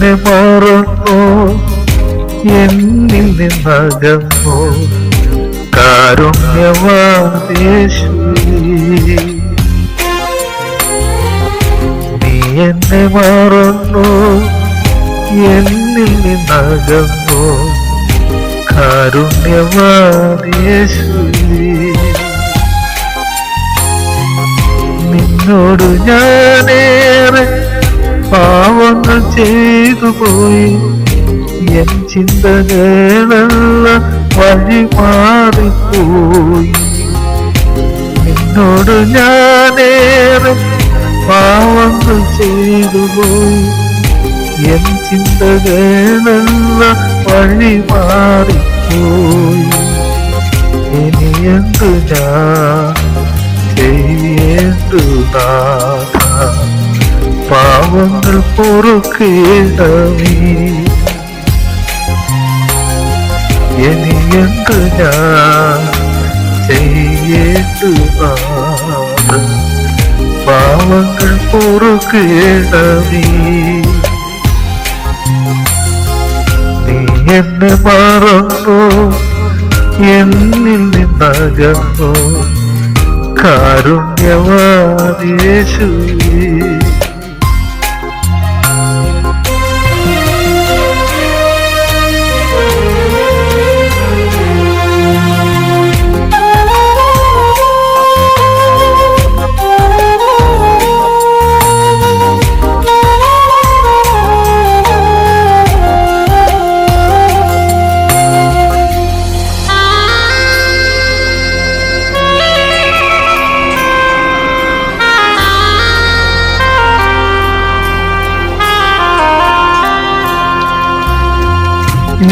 എന്നെ മറന്നു? എന്നിൽ നിന്നകന്നു? കാരുണ്യവാദേശുവേ നീ എന്നെ മറന്നു? എന്നിൽ നിന്നകന്നു? കാരുണ്യവാദേശുവേ നിന്നോട് ഞാനേറെ പാവങ്ങൾ ചെയ്തു പോയി. എൻ ചിന്തകളെല്ല വഴി മാറിപ്പോയി. നിന്നോട് ഞാനേറെ പാവങ്ങൾ ചെയ്തു പോയി. എൻ ചിന്തകളെല്ല വഴി മാറിപ്പോയി. ഇനി എന്തു ഞാൻ ചെയ്യേണ്ടതാ പാവങ്ങൾ പൊറുക്കേണ്ടവേ. ഞാൻ ചെയ്യേണ്ടു നാഥ പാവങ്ങൾ പൊറുക്കേണ്ടവേ. നീ എന്നെ മറന്നു? എന്നിൽ നിന്നകന്നു? കാരുണ്യവാദേശുവേ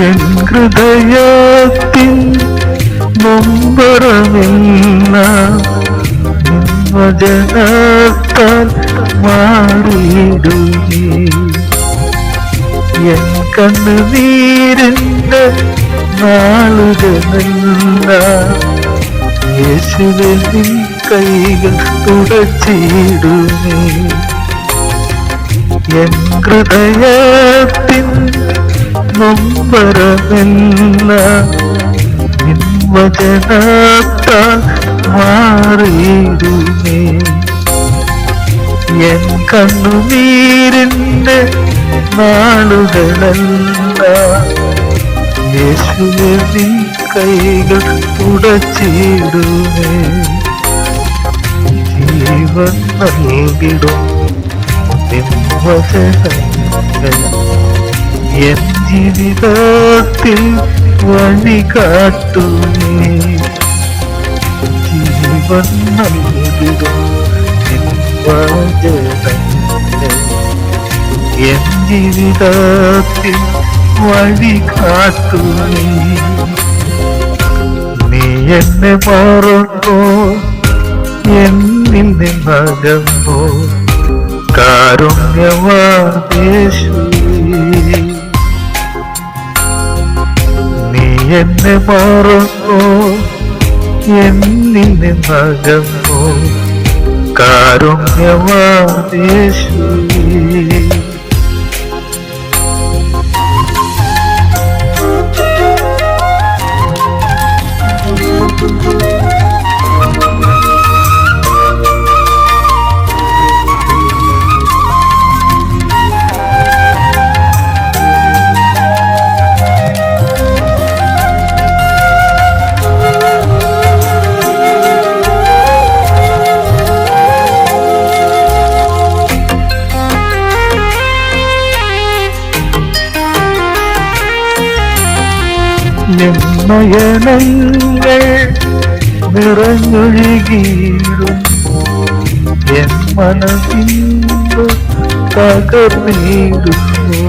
എൻ ഹൃദയത്തിൻ നൊമ്പരമില്ല വചനത്താൽ മാറിയിടുകേ. എൻ കണ്ണുനീരിന്റെ നാളുകളല്ല യേശുവിൽ കൈകൾ തുടച്ചിടുമേ. എൻ ഹൃദയത്തിൻ നൊമ്പരമില്ല വചനത്താൽ മാറിയിരുന്നേ. എൻ കണ്ണുനീരിന്റെ നാളുകളല്ല. യേശുവെ കൈകൾ തുടച്ചിടുമേ ജീവൻ നൽകിടും നിൻവചനങ്ങൾ. എൻ ജീവിതത്തിൽ വഴി കാട്ടുമേ ജീവൻ എൻ ജീവിതത്തിൽ വഴി കാട്ടുമേ നീ എന്നെ മറന്നോ? എന്നിൽ നിന്നകന്നോ കാരുണ്യവാദേശുവേ നീ എന്നെ മറന്നു? എന്നിൽ നിന്നകന്നു കാരുണ്യവാദേശുവേ നയനങ്ങൾ നിറഞ്ഞൊഴുകിയിടും. എൻ മനസ്സിന്തു തകർന്നിടുന്നു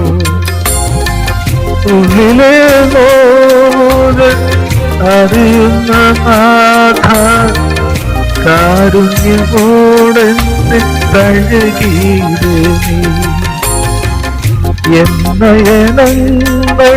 ഉള്ളിലെ നോവുകൾ അറിയുന്ന നാഥ കാരുണ്യമോടെ തഴുകിയിടുന്നു എന്നയനങ്ങൾ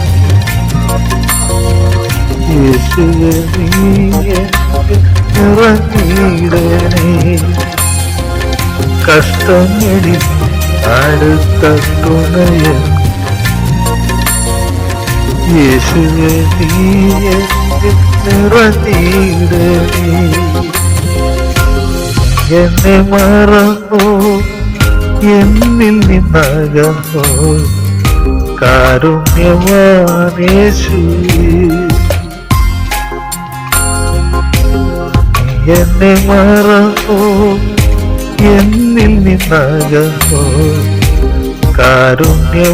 യേശുവേ നീ നിറഞ്ഞിടണേ. കഷ്ടങ്ങളിൽ അടുത്ത തുണയ എന്നെ മറന്നോ? എന്നിൽ നിന്നകന്നു? കാരുണ്യവാനേശു എന്നെ മറന്നു? എന്നിൽ നിന്നകന്നു? കാരുണ്യവാനേശു